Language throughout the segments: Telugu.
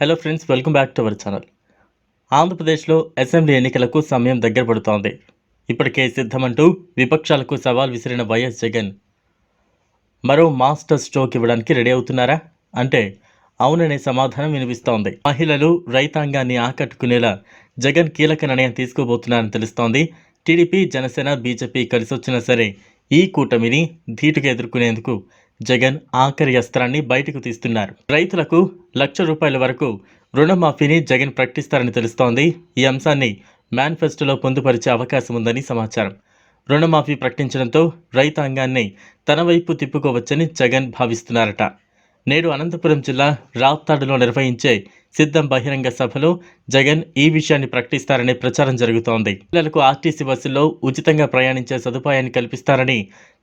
Hello friends welcome back to our channel ఆంధ్రప్రదేశ్లో అసెంబ్లీ ఎన్నికలకు సమయం దగ్గర పడుతోంది. ఇప్పటికే సిద్ధమంటూ విపక్షాలకు సవాల్ విసిరిన వైఎస్ జగన్. మరో మాస్టర్ స్ట్రోక్ ఇవ్వడానికి రెడీ అవుతున్నారా? అంటే అవుననే సమాధానం వినిపిస్తోంది. మహిళలు రైతాంగాన్ని ఆకట్టుకునేలా జగన్ కీలక నిర్ణయం తీసుకోబోతున్నారని తెలుస్తోంది. టీడీపీ జనసేన బీజేపీ కలిసొచ్చినా సరే ఈ కూటమిని ధీటుగా ఎదుర్కొనేందుకు జగన్ ఆఖరి అస్త్రాన్ని బయటకు తీస్తున్నారు. రైతులకు లక్ష రూపాయల వరకు రుణమాఫీని జగన్ ప్రకటిస్తారని తెలుస్తోంది. ఈ అంశాన్ని మేనిఫెస్టోలో పొందుపరిచే అవకాశం ఉందని సమాచారం. రుణమాఫీ ప్రకటించడంతో రైతాంగాన్ని తన వైపు తిప్పుకోవచ్చని జగన్ భావిస్తున్నారట. నేడు అనంతపురం జిల్లా రాప్తాడులో నిర్వహించే సిద్ధం బహిరంగ సభలో జగన్ ఈ విషయాన్ని ప్రకటిస్తారనే ప్రచారం జరుగుతోంది. పిల్లలకు ఆర్టీసీ బస్సుల్లో ఉచితంగా ప్రయాణించే సదుపాయాన్ని కల్పిస్తారని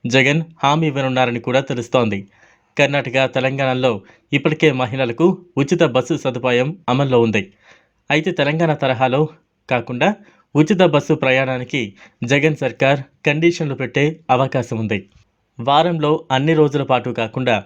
జగన్ హామీ ఇవ్వనున్నారని కూడా తెలుస్తోంది. కర్ణాటక తెలంగాణలో ఇప్పటికే మహిళలకు ఉచిత బస్సు సదుపాయం అమల్లో ఉంది. అయితే తెలంగాణ తరహాలో కాకుండా ఉచిత బస్సు ప్రయాణానికి జగన్ సర్కార్ కండిషన్లు పెట్టే అవకాశం ఉంది. వారంలో అన్ని రోజుల పాటు కాకుండా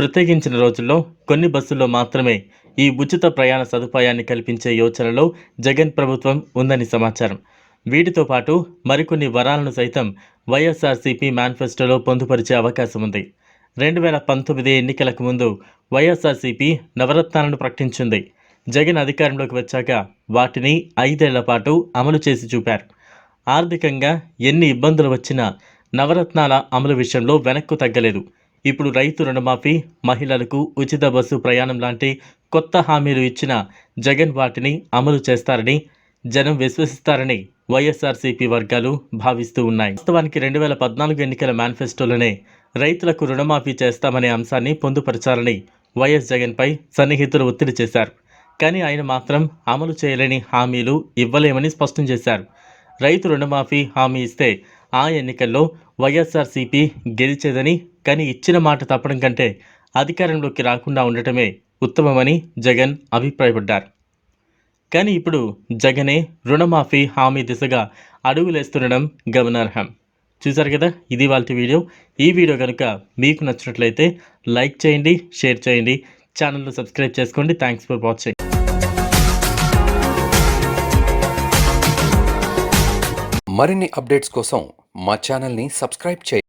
ప్రత్యేకించిన రోజుల్లో కొన్ని బస్సుల్లో మాత్రమే ఈ ఉచిత ప్రయాణ సదుపాయాన్ని కల్పించే యోచనలో జగన్ ప్రభుత్వం ఉందని సమాచారం. వీటితో పాటు మరికొన్ని వరాలను సైతం వైఎస్ఆర్సీపీ మేనిఫెస్టోలో పొందుపరిచే అవకాశం ఉంది. రెండు వేల పంతొమ్మిది ఎన్నికలకు ముందు వైఎస్ఆర్సీపీ నవరత్నాలను ప్రకటించింది. జగన్ అధికారంలోకి వచ్చాక వాటిని ఐదేళ్ళ పాటు అమలు చేసి చూపారు. ఆర్థికంగా ఎన్ని ఇబ్బందులు వచ్చినా నవరత్నాల అమలు విషయంలో వెనక్కు తగ్గలేదు. ఇప్పుడు రైతు రుణమాఫీ మహిళలకు ఉచిత బస్సు ప్రయాణం లాంటి కొత్త హామీలు ఇచ్చిన జగన్ వాటిని అమలు చేస్తారని జనం విశ్వసిస్తారని వైఎస్ఆర్సీపీ వర్గాలు భావిస్తూ ఉన్నాయి. వాస్తవానికి రెండు వేల పద్నాలుగు ఎన్నికల మేనిఫెస్టోలోనే రైతులకు రుణమాఫీ చేస్తామనే అంశాన్ని పొందుపరచాలని వైఎస్ జగన్పై సన్నిహితులు ఒత్తిడి చేశారు. కానీ ఆయన మాత్రం అమలు చేయలేని హామీలు ఇవ్వలేమని స్పష్టం చేశారు. రైతు రుణమాఫీ హామీ ఇస్తే ఆ ఎన్నికల్లో వైఎస్ఆర్సీపీ గెలిచేదని కానీ ఇచ్చిన మాట తప్పడం కంటే అధికారంలోకి రాకుండా ఉండటమే ఉత్తమమని జగన్ అభిప్రాయపడ్డారు. కానీ ఇప్పుడు జగనే రుణమాఫీ హామీ దిశగా అడుగులేస్తుండడం గమనార్హం. చూసారు కదా ఇది వాళ్ళ వీడియో. ఈ వీడియో కనుక మీకు నచ్చినట్లయితే లైక్ చేయండి షేర్ చేయండి ఛానల్ను సబ్స్క్రైబ్ చేసుకోండి. Thanks for watching. మరిన్ని అప్డేట్స్ కోసం మా ఛానల్ని సబ్స్క్రైబ్ చేయండి.